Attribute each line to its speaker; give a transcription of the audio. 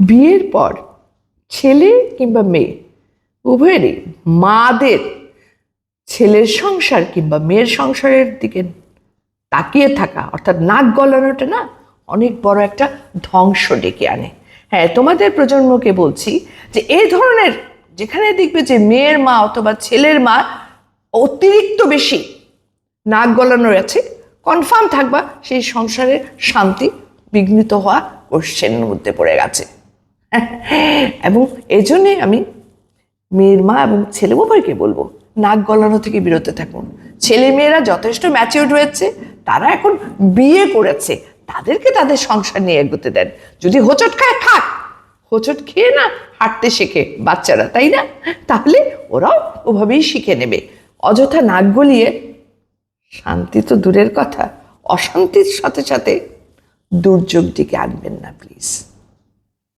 Speaker 1: বিয়ের পর ছেলে কিংবা মেয়ে, উভয়েরই মাদের ছেলের সংসার কিংবা মেয়ের সংসারের দিকে তাকিয়ে থাকা, অর্থাৎ নাক গলানোটা না, অনেক বড় একটা ধ্বংস ডেকে আনে। হ্যাঁ তোমাদের প্রজন্মকে বলছি যে এই ধরনের যেখানে দেখবে যে মেয়ের মা অথবা ছেলের মা অতিরিক্ত বেশি নাক গলানোর আছে কনফার্ম থাকবা সেই সংসারের শান্তি বিঘ্নিত হওয়া কোশ্চেনের মধ্যে পড়ে গেছে। এবং এই জন্যে আমি মেয়ের মা এবং ছেলে উভয়কে বলব, নাক গলানো থেকে বিরত থাকুন। ছেলে মেয়েরা যথেষ্ট ম্যাচিউর হয়েছে, তারা এখন বিয়ে করেছে, তাদেরকে তাদের সংসার নিয়ে এগোতে দেন। যদি হোঁচট খায় খাক হোঁচট খেয়ে না, হাঁটতে শেখে বাচ্চারা, তাই না? তাহলে ওরাও ওভাবেই শিখে নেবে। অযথা নাক গলিয়ে শান্তি তো দূরের কথা, অশান্তির সাথে সাথে দুর্যোগ ডেকে আনবেন না প্লিজ